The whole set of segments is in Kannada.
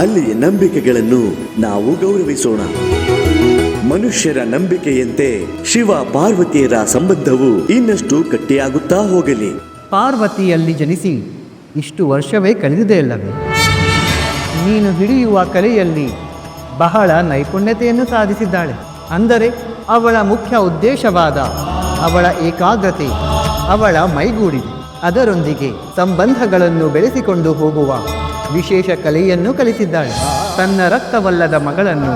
ಅಲ್ಲಿಯ ನಂಬಿಕೆಗಳನ್ನು ನಾವು ಗೌರವಿಸೋಣ. ಮನುಷ್ಯರ ನಂಬಿಕೆಯಂತೆ ಶಿವ ಪಾರ್ವತಿಯರ ಸಂಬಂಧವು ಇನ್ನಷ್ಟು ಗಟ್ಟಿಯಾಗುತ್ತಾ ಹೋಗಲಿ. ಪಾರ್ವತಿಯಲ್ಲಿ ಜನಿಸಿ ಇಷ್ಟು ವರ್ಷವೇ ಕಳೆದಿದೆ ಅಲ್ಲವೇ? ನೀನು ಹಿಡಿಯುವ ಕಲೆಯಲ್ಲಿ ಬಹಳ ನೈಪುಣ್ಯತೆಯನ್ನು ಸಾಧಿಸಿದ್ದಾಳೆ. ಅಂದರೆ ಅವಳ ಮುಖ್ಯ ಉದ್ದೇಶವಾದ ಅವಳ ಏಕಾಗ್ರತೆ, ಅವಳ ಮೈಗೂಡಿದೆ. ಅದರೊಂದಿಗೆ ಸಂಬಂಧಗಳನ್ನು ಬೆಳೆಸಿಕೊಂಡು ಹೋಗುವ ವಿಶೇಷ ಕಲೆಯನ್ನು ಕಲಿತಿದ್ದಾಳೆ ತನ್ನ ರಕ್ತವಲ್ಲದ ಮಗಳನ್ನು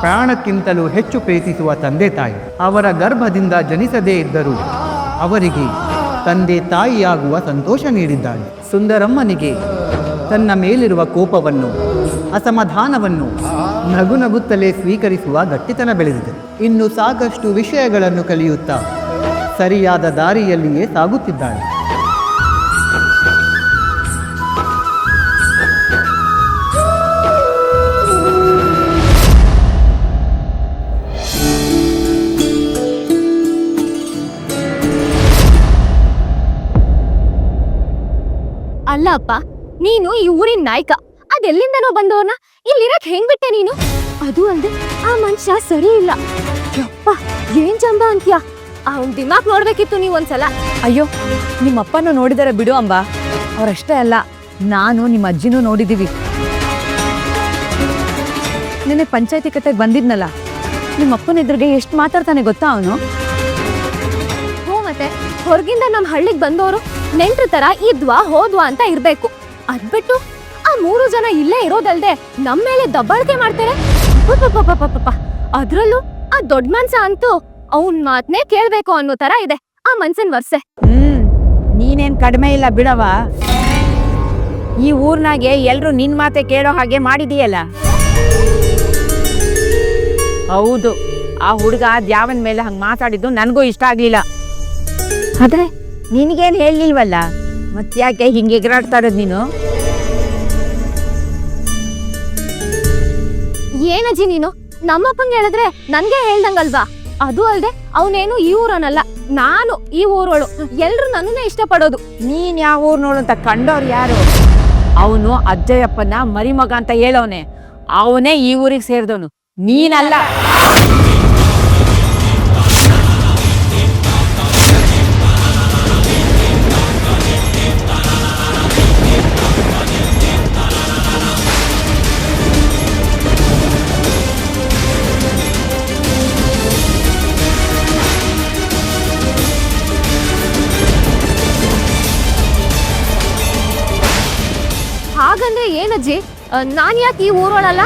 ಪ್ರಾಣಕ್ಕಿಂತಲೂ ಹೆಚ್ಚು ಪ್ರೀತಿಸುವ ತಂದೆ ತಾಯಿ ಅವರ ಗರ್ಭದಿಂದ ಜನಿಸದೇ ಇದ್ದರೂ ಅವರಿಗೆ ತಂದೆ ತಾಯಿಯಾಗುವ ಸಂತೋಷ ನೀಡಿದ್ದಾಳೆ. ಸುಂದರಮ್ಮನಿಗೆ ತನ್ನ ಮೇಲಿರುವ ಕೋಪವನ್ನು, ಅಸಮಾಧಾನವನ್ನು ನಗು ನಗುತ್ತಲೇ ಸ್ವೀಕರಿಸುವ ಗಟ್ಟಿತನ ಬೆಳೆದಿದೆ. ಇನ್ನು ಸಾಕಷ್ಟು ವಿಷಯಗಳನ್ನು ಕಲಿಯುತ್ತಾ ಸರಿಯಾದ ದಾರಿಯಲ್ಲಿಯೇ ಸಾಗುತ್ತಿದ್ದಾಳೆ. ಅಲ್ಲ ಅಪ್ಪ ನೀನು ಈ ಊರಿನ ನಾಯಕ. ಅದೆಲ್ಲಿಂದನೋ ಬಂದವ್ರನ್ನ ಇಲ್ಲಿರಕ್ ಹೆಂಗ್ ಬಿಟ್ಟೆ ನೀನು? ಅದು ಅಲ್ದೆ ಆ ಮನುಷ್ಯ ಸರಿ ಇಲ್ಲ. ಯಪ್ಪ ಏನ್ ಜಂಬ ಅಂತ್ಯ? ಅವನ್ ದಿಮಾಕ್ ನೋಡ್ಬೇಕಿತ್ತು ನೀವ್ ಒಂದ್ಸಲ. ಅಯ್ಯೋ ನಿಮ್ಮಪ್ಪನ ನೋಡಿದಾರೆ ಬಿಡು ಅಂಬಾ. ಅವರಷ್ಟೇ ಅಲ್ಲ ನಾನು ನಿಮ್ಮ ಅಜ್ಜಿನೂ ನೋಡಿದೀವಿ. ನಿನ್ನೆ ಪಂಚಾಯತಿ ಕತೆಗೆ ಬಂದಿದ್ನಲ್ಲ ನಿಮ್ಮಪ್ಪನ ಎದುರಿಗೆ ಎಷ್ಟು ಮಾತಾಡ್ತಾನೆ ಗೊತ್ತಾ ಅವನು? ಹ್ಞೂ ಮತ್ತೆ ಹೊರಗಿಂದ ನಮ್ ಹಳ್ಳಿಗ್ ಬಂದವರು ನೆಂಟ್ರ ತರ ಇದ್ವಾ ಹೋದ್ವಾ ಅಂತ ಇರ್ಬೇಕು. ಅದ್ಬಿಟ್ಟು ಆ ಮೂರು ಜನ ಇಲ್ಲೇ ಇರೋದಲ್ದೆ ನಮ್ ಮೇಲೆ ದಬ್ಬಾಳಿಕೆ ಮಾಡ್ತಾರೆ? ಅದ್ರಲ್ಲೂ ಆ ದೊಡ್ಡ ಮನ್ಸ ಅಂತೂ ಅವನ್ ಮಾತ್ನೇ ಕೇಳ್ಬೇಕು ಅನ್ನೋ ತರ ಇದೆ ಆ ಮನ್ಸನ್ ವರ್ಸೆ. ಹ್ಮ್ ನೀನೇನ್ ಕಡಿಮೆ ಇಲ್ಲ ಬಿಡವ ಈ ಊರ್ನಾಗೆ ಎಲ್ರು ನಿನ್ ಮಾತೆ ಕೇಳೋ ಹಾಗೆ ಮಾಡಿದೀಯಲ್ಲ? ಹೌದು ಆ ಹುಡುಗ ದ್ಯಾವನ್ ಮೇಲೆ ಹಂಗ್ ಮಾತಾಡಿದ್ದು ನನಗೂ ಇಷ್ಟ ಆಗ್ಲಿಲ್ಲ. ಆದ್ರೆ ನಿನಗೇನ್ ಹೇಳಿಲ್ವಲ್ಲ ಮತ್ತ್ಯಾಕೆ ಹಿಂಗೆ ಎಗರಾಡ್ತಾ ಇರೋದು ನೀನು? ಏನಜ್ಜಿ ನೀನು? ನಮ್ಮಪ್ಪಂಗೆ ಹೇಳಿದ್ರೆ ನನಗೆ ಹೇಳ್ದಂಗಲ್ವಾ? ಅದು ಅಲ್ಲದೆ ಅವನೇನು ಈ ಊರನಲ್ಲ ನಾನು ಈ ಊರೋಳು. ಎಲ್ಲರೂ ನನ್ನನ್ನೇ ಇಷ್ಟಪಡೋದು. ನೀನ್ ಯಾವ ಊರ್ ನೋಡು ಅಂತ ಕಂಡವ್ರು ಯಾರು? ಅವನು ಅಜ್ಜಯ್ಯಪ್ಪನ ಮರಿಮಗ ಅಂತ ಹೇಳೋನೆ. ಅವನೇ ಈ ಊರಿಗೆ ಸೇರಿದವನು. ನೀನಲ್ಲ. ಹಾಗಂದ್ರೆ ಏನಜ್ಜಿ ನಾನು ಯಾಕೆ ಈ ಊರೋಳಲ್ಲ?